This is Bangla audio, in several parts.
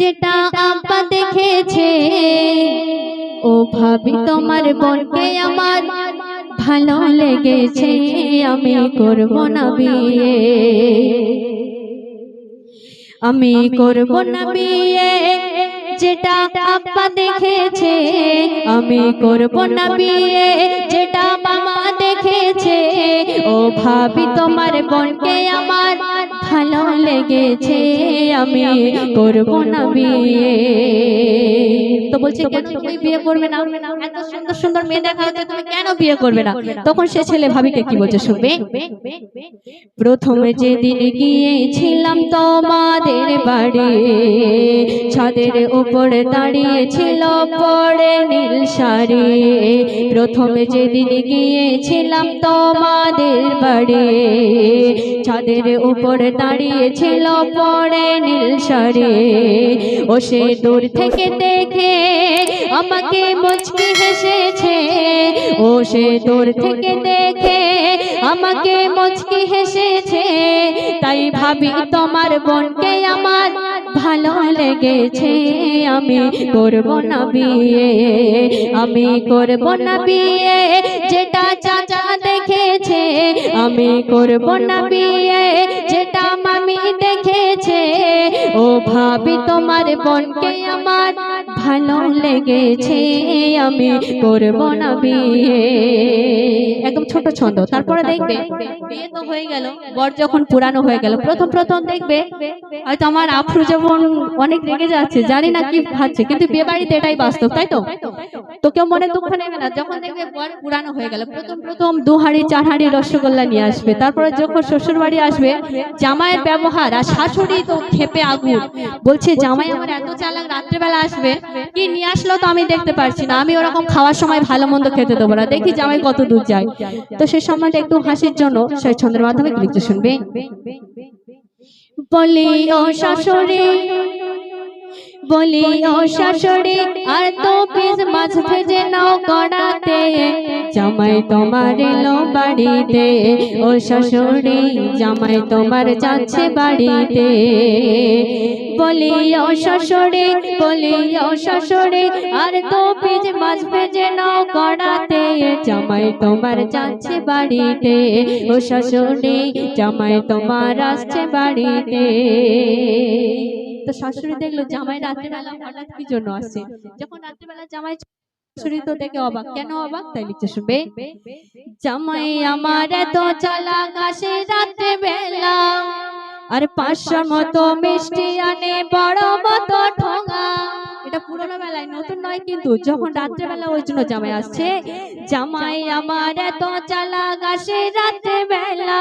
যেটা আব্বা দেখেছে, ও ভাবি তোমার বোনকে আমার ভালো লেগেছে, আমি করব না বিয়ে। আমি করব না বিয়ে, যেটা আব্বা দেখেছে, আমি করব না বিয়ে, যেটা মামা দেখেছে, ও ভাবি তোমার বোনকে আমার ভালো লেগেছে, আমি করব না বিয়ে। তো বলছে, কেন তুমি বিয়ে করবে না? এত সুন্দর সুন্দর মেয়ে দেখা তুমি কেন বিয়ে করবে না? তখন সে ছেলে ভাবিকে কি বলছে, শুনবে? প্রথমে যেদিন গিয়েছিলাম তোমাদের বাড়ি, ছাদের উপরে দাঁড়িয়েছিল পরে নীল শাড়ি। প্রথমে যেদিন গিয়েছিলাম তোমাদের বাড়ি ছাদের উপরে দাঁড়িয়েছিল পড়ে নীল শাড়ি। ও সে দূর থেকে দেখে আমাকে মুচকি হেসেছে। ও সে দূর থেকে দেখে আমাকে মুচকি হেসেছে। তাই ভাবি তোমার বোনকে আমার ভালো লেগেছে। আমি করব না বিয়ে, আমি করব না বিয়ে। যেটা চাচা আমি করব না বিয়ে যেটা মামি দেখেছে। ও ভাবি তোমার বোনকে আমার ভালো লেগেছে, আমি করব না বিয়ে। একদম ছোট ছন্দ। তারপরে দেখবে, বিয়ে তো হয়ে গেল, বর যখন পুরানো হয়ে গেল, প্রথম প্রথম দেখবে, হয়তো আমার আফরু যেমন অনেক রেগে যাচ্ছে, জানি না কি ভাবছে, কিন্তু বিয়ে বাড়িতে এটাই বাস্তব, তাই তো? তো কেউ মনে দুঃখ নেবে না, যখন দেখবে বর পুরানো হয়ে গেল, প্রথম প্রথম দু হাঁড়ি, চার হাঁড়ি রসগোল্লা নিয়ে আসবে, তারপরে যখন শ্বশুর বাড়ি আসবে, জামাইয়ের ব্যবহার, আর শাশুড়ি তো খেপে আগুন, বলছে, জামাই আমার এত চালাক, রাত্রেবেলা আসবে কি নিয়ে আসলো তো আমি দেখতে পারছি না। আমি ওরকম খাওয়ার সময় ভালো মন্দ খেতে দেবো না। দেখি জামাই কত দূর যায় তো সেই সময়টা একটু হাসির জন্য সেই ছন্দের মাধ্যমে গীত শুনবে। বলি ও শাশুড়ি, বলি ও শাশুড়ি, আর তো পিস মাছ ভেজে নাও কড়াতে জামাই তোমার এলো বাড়িতে, ও শাশুড়ি জামাই তোমার যাচ্ছে বাড়িতে। বলি ও শাশুড়ি বলি ও শাশুড়ি, আর তো পিস মাছ ভেজে নাও কড়াতে। জামাই তোমার যাচ্ছে বাড়িতে, ও শাশুড়ি জামাই তোমার আসছে বাড়িতে। তো শাশুড়ি দেখল, জামাই রাত্রিবেলা হঠাৎ কি জন্য আসছে? যখন রাত্রিবেলা জামাই শাশুড়ি তো দেখে অবাক। কেন অবাক? তাই লিখছে শুনবে? জামাই আমার এত চালাক আসে রাত্রে বেলা। আর পাঁচশোর মতো মিষ্টি আনে বড় মতো ঠোঙা। এটা পুরোনো বেলায় নতুন নয় কিন্তু যখন রাত্রেবেলা ওই জন্য জামাই আসছে জামাই আমার এত চালাক আসে রাত্রে বেলা।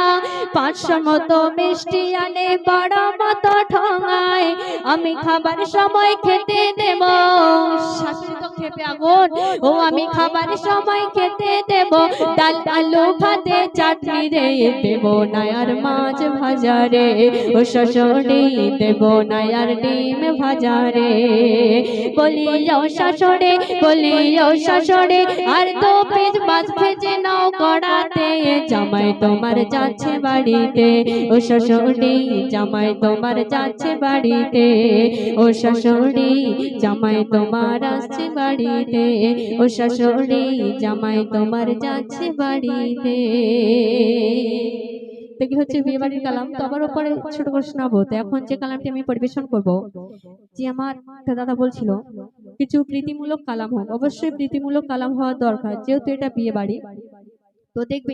পাঁচশোর মতো মিষ্টি আনে বড় মতো ঠোঙায়। আমি খাবার সময় খেতে দেব। শাশুড়ি তো আগুন। ও, আমি সময় খেতে দেব। ডাল, আলু ভাতে চাটনি রে, দেব নায়ার মাছ ভাজা রে। ও, শাশুড়ি, দেব নায়ার ডিম ভাজা বলি ও শাশুড়ি বলি ও শাশুড়ি, আর দু পিস মাছ ভেজে নাও কড়াতে জামাই তোমার যাচ্ছে বাড়িতে। ও, শাশুড়ি, জামাই তোমার যাচ্ছে বাড়িতে। ও, শাশুড়ি, জামাই তোমার আসছে বাড়িতে। ও শাশুড়ি জামাই তোমার যাচ্ছে বাড়িতে। দেখি হচ্ছে? বিয়ে বাড়ির কালাম তো আবার ওপরে ছোট করে শোনাবো। তো এখন যে কালামটি আমি পরিবেশন করব, যে আমার দাদা বলছিল, কিছু প্রীতিমূলক কালাম হোক। অবশ্যই প্রীতিমূলক কালাম হওয়া দরকার, যেহেতু এটা বিয়ে বাড়ি। তো দেখবে